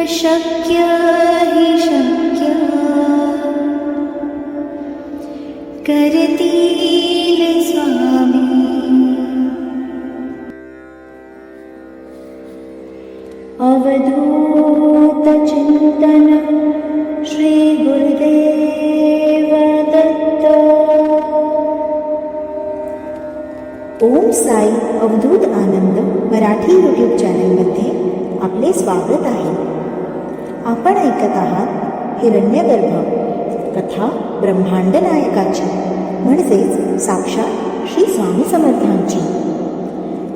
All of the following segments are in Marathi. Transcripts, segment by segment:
अशक्य हि शक्य. करतील स्वामी. अवधूत चिंतन श्री गुरुदेव दत्त. ओम साई अवधूत आनंद मराठी यूट्यूब चॅनलमध्ये आपले स्वागत. आपण ऐकत आहात हिरण्यगर्भ. कथा ब्रह्मांड नायकाची म्हणजेच साक्षात श्री स्वामी समर्थांची.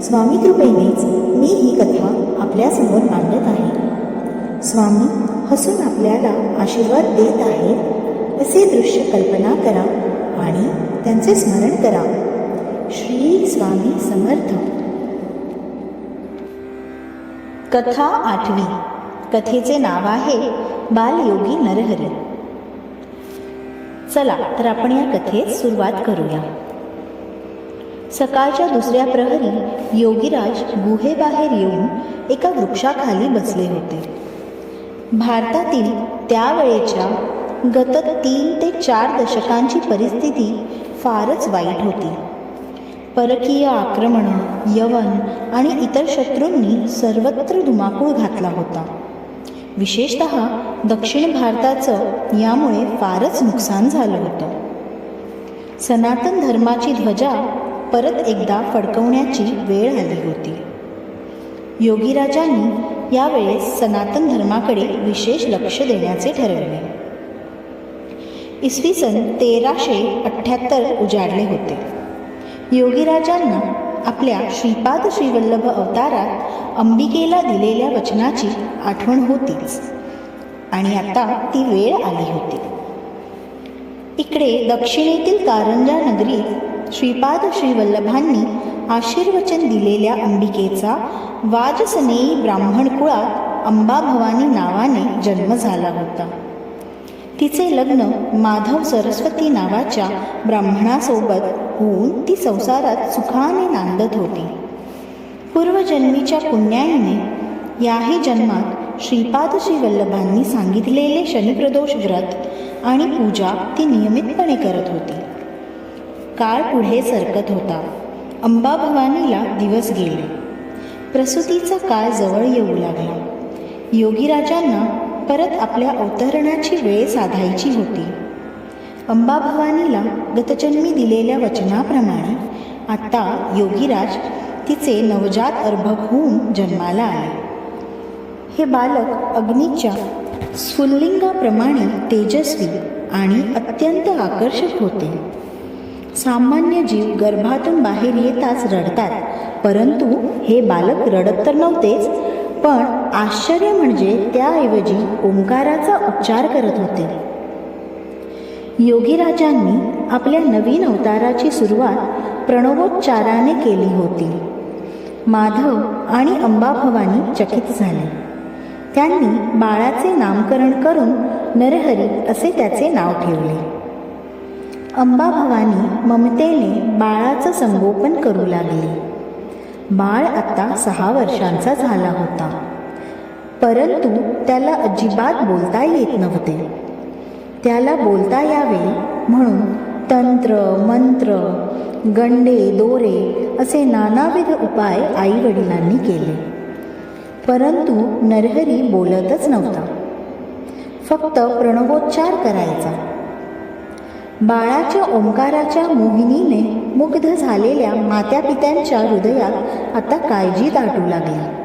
स्वामी कृपेनेच मी ही कथा आपल्यासमोर मांडत आहे. स्वामी हसून आपल्याला आशीर्वाद देत आहेत असे दृश्य कल्पना करा आणि त्यांचे स्मरण करा. श्री स्वामी समर्थ. कथा आठवी. कथेचे नाव आहे बालयोगी नरहरी. चला तर आपण या कथेत सुरुवात करूया. सकाळच्या दुसऱ्या प्रहरी योगीराज गुहेबाहेर येऊन एका वृक्षाखाली बसले होते. भारतातील त्यावेळेच्या गत तीन ते चार दशकांची परिस्थिती फारच वाईट होती. परकीय आक्रमणं यवन आणि इतर शत्रूंनी सर्वत्र धुमाकूळ घातला होता. विशेषत दक्षिण भारताचं यामुळे फारच नुकसान झालं होतं. सनातन धर्माची ध्वजा परत एकदा फडकवण्याची वेळ आली होती. योगीराजांनी यावेळेस सनातन धर्माकडे विशेष लक्ष देण्याचे ठरवले. इसवी सन तेराशे अठ्ठ्याहत्तर उजाडले होते. योगीराजांना आपल्या श्रीपाद श्रीवल्लभ अवतारात अंबिकेला दिलेल्या वचनाची आठवण होतीच. आणि आता ती वेळ आली होती. इकडे दक्षिणेतील कारंजा नगरीत श्रीपाद श्रीवल्लभांनी आशीर्वचन दिलेल्या अंबिकेचा वाजसनेयी ब्राह्मण कुळात अंबाभवानी नावाने जन्म झाला होता. तिचे लग्न माधव सरस्वती नावाच्या ब्राह्मणासोबत होऊन ती संसारात सुखाने नांदत होती. पूर्वजन्मीच्या पुण्याईने याही जन्मात श्रीपाद श्रीवल्लभांनी सांगितलेले शनिप्रदोष व्रत आणि पूजा ती नियमितपणे करत होती. काळ पुढे सरकत होता. अंबाभवानीला दिवस गेले. प्रसूतीचा काळ जवळ येऊ लागला. योगीराजांना परत आपल्या अवतरणाची वेळ साधायची होती. अंबाभवानीला गतजन्मी दिलेल्या वचनाप्रमाणे आता योगीराज तिचे नवजात अर्भक होऊन जन्माला आले. हे बालक अग्नीच्या स्फुल्लिंगाप्रमाणे तेजस्वी आणि अत्यंत आकर्षक होते. सामान्य जीव गर्भातून बाहेर येताच रडतात परंतु हे बालक रडत तर नव्हतेच पण आश्चर्य म्हणजे त्याऐवजी ओंकाराचा उच्चार करत होते. योगीराजांनी आपल्या नवीन अवताराची सुरुवात प्रणवोच्चाराने केली होती. माधव आणि अंबाभवानी चकित झाले. त्यांनी बाळाचे नामकरण करून नरहरी असे त्याचे नाव ठेवले. अंबाभवानी ममतेने बाळाचं संगोपन करू लागली. बाळ आत्ता सहा वर्षांचा झाला होता. परंतु त्याला अजिबात बोलता येत नव्हते. त्याला बोलता यावे म्हणून तंत्र मंत्र गंडे दोरे असे नानाविध उपाय आई वडिलांनी केले. परंतु नरहरी बोलतच नव्हता. फक्त प्रणवोच्चार करायचा. बाळाच्या ओंकाराच्या मोहिनीने मुग्ध झालेल्या मात्यापित्यांच्या हृदयात आता काळजी दाटू लागली.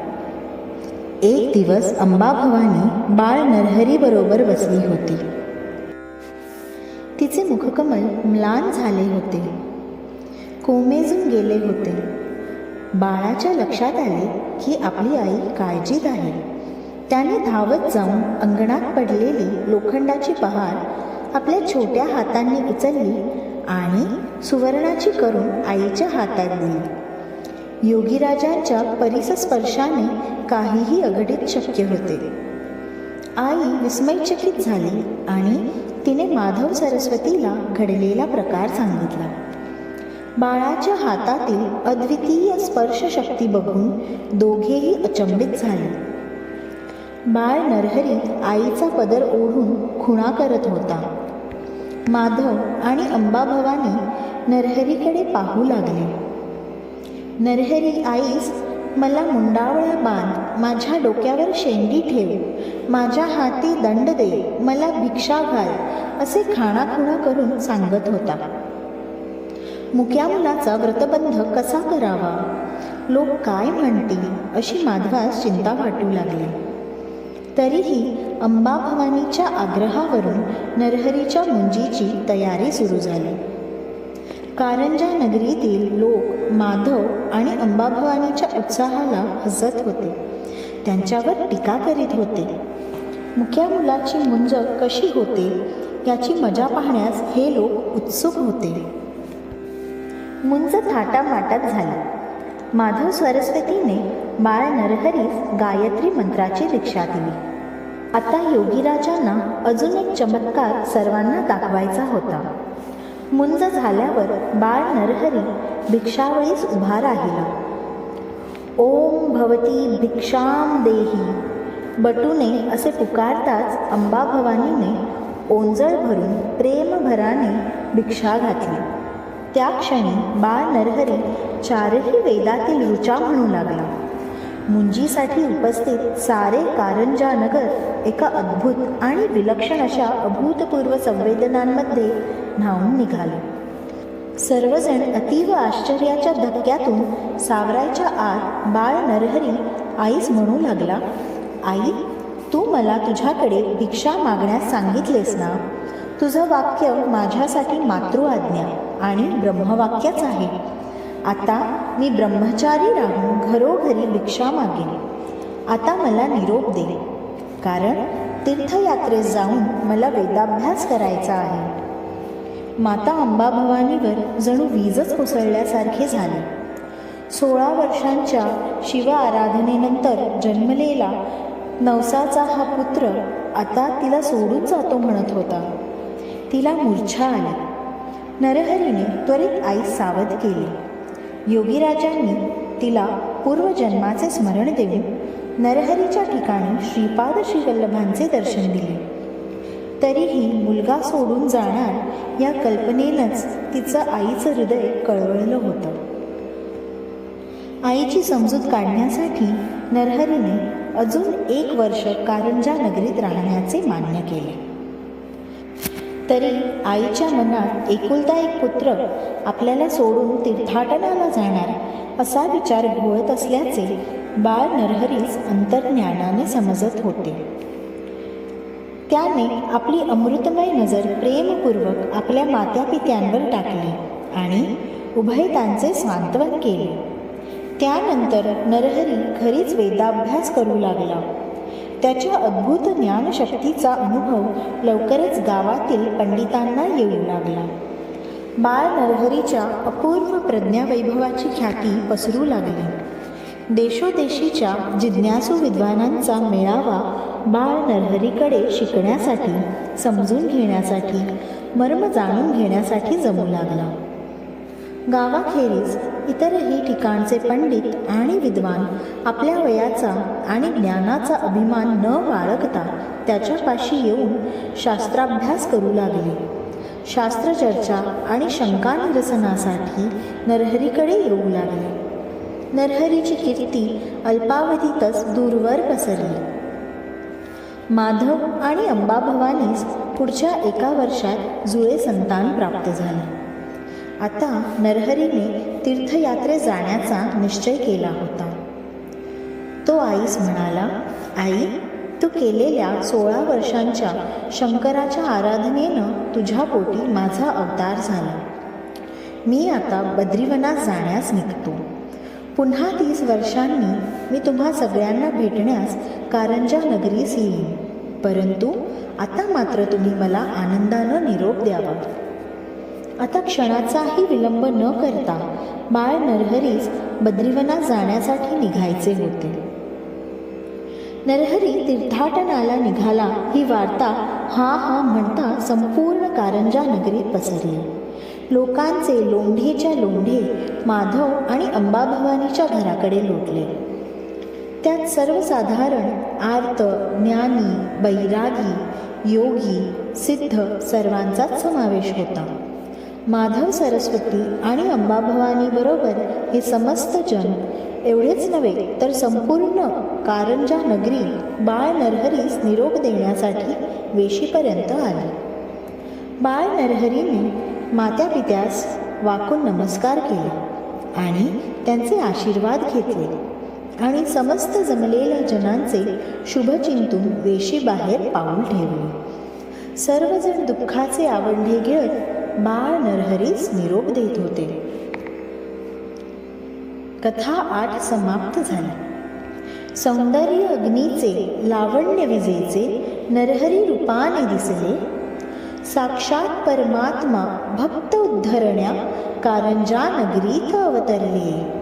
एक दिवस अंबाभवानी बाळ नरहरीबरोबर बसली होती. तिचे मुखकमल म्लान झाले होते. कोमेजून गेले होते. बाळाच्या लक्षात आले की आपली आई काळजीत आहे. त्याने धावत जाऊन अंगणात पडलेली लोखंडाची पहार आपल्या छोट्या हातांनी उचलली आणि सुवर्णाची करून आईच्या हातात दिली. योगीराजांच्या परिसस्पर्शाने काहीही अघटित शक्य होते. आई विस्मयचकित झाली आणि तिने माधव सरस्वतीला घडलेला प्रकार सांगितला. बाळाच्या हातातील अद्वितीय स्पर्शशक्ती बघून दोघेही अचंबित झाले. बाळ नरहरी आईचा पदर ओढून खुणा करत होता. माधव आणि अंबाभवानी नरहरीकडे पाहू लागले. नरहरी आईस मला मुंडावळ्या बांध. माझ्या डोक्यावर शेंडी ठेव. माझ्या हाती दंड दे. मला भिक्षा घाल. असे खाणाखुणा करून सांगत होता. मुक्या मुलाचा व्रतबंध कसा करावा? लोक काय म्हणतील? अशी माधवास चिंता वाटू लागली. तरीही अंबाभवानीच्या आग्रहावरून नरहरीच्या मुंजीची तयारी सुरू झाली. कारंजा नगरीतील लोक माधव आणि अंबाभवानीच्या उत्साहाला हसत होते. त्यांच्यावर टीका करीत होते. मुख्या मुलाची मुंज कशी होते याची मजा पाहण्यास हे लोक उत्सुक होते. मुंज थाटामाटात झाली. माधव सरस्वतीने बाळ नरहरीस गायत्री मंत्राची दीक्षा दिली. आता योगीराजांना अजून एक चमत्कार सर्वांना दाखवायचा होता. मुंज झाल्यावर बाळ नरहरी भिक्षावळीस उभा राहिला. ओम भवती भिक्षाम देही. बटूने असे पुकारताच अंबाभवानीने ओंजळ भरून प्रेमभराने भिक्षा घातली. त्या क्षणी बाळ नरहरी चारही वेदातील रुचा म्हणू लागला. मुंजीसाठी उपस्थित सारे कारंजा नगर एका अद्भुत आणि विलक्षण अशा अभूतपूर्व संवेदनांमध्ये न्हावून निघाले. सर्वजण अतीव आश्चर्याच्या धक्क्यातून सावरायच्या आत बाळ नरहरी आईस म्हणू लागला आई तू मला तुझ्याकडे भिक्षा मागण्यास सांगितलेस ना? तुझं वाक्य माझ्यासाठी मातृआज्ञा आणि ब्रह्मवाक्यच आहे. आता मी ब्रह्मचारी राहून घरोघरी भिक्षा मागेन. आता मला निरोप दे. कारण तीर्थयात्रेस जाऊन मला वेदाभ्यास करायचा आहे. माता अंबाभवानीवर जणू वीजच कोसळल्यासारखे झाले. सोळा वर्षांच्या शिव आराधनेनंतर जन्मलेला नवसाचा हा पुत्र आता तिला सोडून जातो म्हणत होता. तिला मूर्छा आली. नरहरीने त्वरित आई सावध केले. योगीराजांनी तिला पूर्वजन्माचे स्मरण देऊन नरहरीच्या ठिकाणी श्रीपाद श्रीवल्लभांचे दर्शन दिले. तरीही मुलगा सोडून जाणार या कल्पनेनंच तिचं आईचं हृदय कळवळलं होतं. आईची समजूत काढण्यासाठी नरहरीने अजून एक वर्ष कारंजा नगरीत राहण्याचे मान्य केले. तरी आईच्या मनात एकुलता एक पुत्र आपल्याला सोडून तीर्थाटनाला जाणार असा विचार घोळत असल्याचे बाळ नरहरीस अंतर्ज्ञानाने समजत होते. त्याने आपली अमृतमय नजर प्रेमपूर्वक आपल्या मातापित्यांवर टाकली आणि उभयतांचे सांत्वन केले. त्यानंतर नरहरी घरीच वेदाभ्यास करू लागला. त्याच्या अद्भुत ज्ञानशक्तीचा अनुभव लवकरच गावातील पंडितांना येऊ लागला. बाळ नरहरीच्या अपूर्व प्रज्ञावैभवाची ख्याती पसरू लागली. देशोदेशीच्या जिज्ञासू विद्वानांचा मेळावा बाळ नरहरीकडे शिकण्यासाठी समजून घेण्यासाठी मर्म जाणून घेण्यासाठी जमू लागला. गावाखेरीज इतरही ठिकाणचे पंडित आणि विद्वान आपल्या वयाचा आणि ज्ञानाचा अभिमान न बाळगता त्याच्यापाशी येऊन शास्त्राभ्यास करू लागले. शास्त्रचर्चा आणि शंकानिरसनासाठी नरहरीकडे येऊ लागले. नरहरीची कीर्ती अल्पावधीतच दूरवर पसरली. माधव आणि अंबाभवानीस पुढच्या एका वर्षात जुळे संतान प्राप्त झाले. आता नरहरीने तीर्थयात्रे जाण्याचा निश्चय केला होता. तो आईस म्हणाला आई तू केलेल्या सोळा वर्षांच्या शंकराच्या आराधनेनं तुझ्या पोटी माझा अवतार झाला. मी आता बद्रीवनात जाण्यास निघतो. पुन्हा तीस वर्षांनी मी तुम्हा सगळ्यांना भेटण्यास कारंजा नगरीस येईन. परंतु आता मात्र तुम्ही मला आनंदानं निरोप द्यावा. आता क्षणाचाही विलंब न करता बाळ नरहरीस बद्रीवनात जाण्यासाठी निघायचे होते. नरहरी तीर्थाटनाला निघाला ही वार्ता हा हा म्हणता संपूर्ण कारंजा नगरीत पसरली. लोकांचे लोंढेच्या लोंढे माधव आणि अंबाभवानीच्या घराकडे लोटले. त्यात सर्वसाधारण आर्त ज्ञानी बैरागी योगी सिद्ध सर्वांचाच समावेश होता. माधव सरस्वती आणि अंबाभवानीबरोबर हे समस्त जन एवढेच नव्हे तर संपूर्ण कारंजा नगरी बाळ नरहरीस निरोप देण्यासाठी वेशीपर्यंत आली. बाळ नरहरीने मात्या पित्यास वाकून नमस्कार केले आणि त्यांचे आशीर्वाद घेतले. आणि समस्त जमलेल्या जनांचे शुभचिंतून वेशीबाहेर पाऊल ठेवले. सर्वजण दुःखाचे आवडले गिळत बाळ नरहरीस निरोप देत होते. कथा आठ समाप्त झाली. सौंदर्य अग्नीचे लावण्य विजेचे नरहरी रूपाने दिसले साक्षात परमात्मा भक्त उद्धरण्या कारंजा नगरीत अवतरले.